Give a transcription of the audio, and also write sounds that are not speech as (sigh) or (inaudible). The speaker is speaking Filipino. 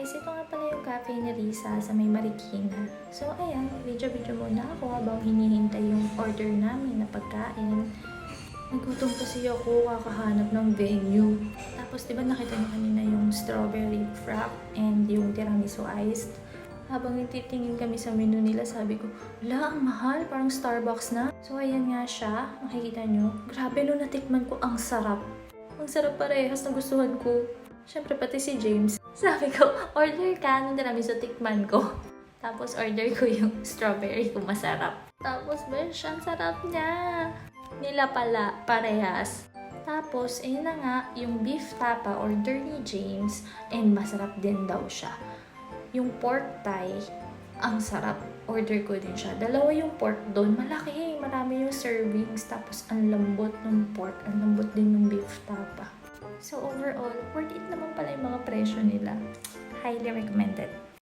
guys, ito nga pala yung cafe ni Risa sa may Marikina. So ayan, video-video muna ako habang hinihintay yung order namin na pagkain. Nagutom kasi ako kakahanap ng venue. Tapos di ba nakita niyo kanina yung strawberry frap and yung tiramisu iced? Habang titingin kami sa menu nila, sabi ko, la, ang mahal, parang Starbucks na. So ayan nga siya, makikita nyo. Grabe no, natikman ko, ang sarap. Ang sarap parehas, nagustuhan ko. Siyempre, pati si James. (laughs) Sabi ko, order ka ng tiramisu, tikman ko. (laughs) Tapos order ko yung (laughs) strawberry kung masarap. Tapos, besh, ang sarap niya. Nila pala, parehas. Tapos, ayun na nga, yung beef tapa, order ni James, and masarap din daw siya. Yung pork thigh, ang sarap. Order ko din siya. Dalawa yung pork doon. Malaki, marami yung servings. Tapos, ang lambot ng pork. Ang lambot din ng beef tapa. So, overall, worth it naman pala yung mga presyo nila. Highly recommended.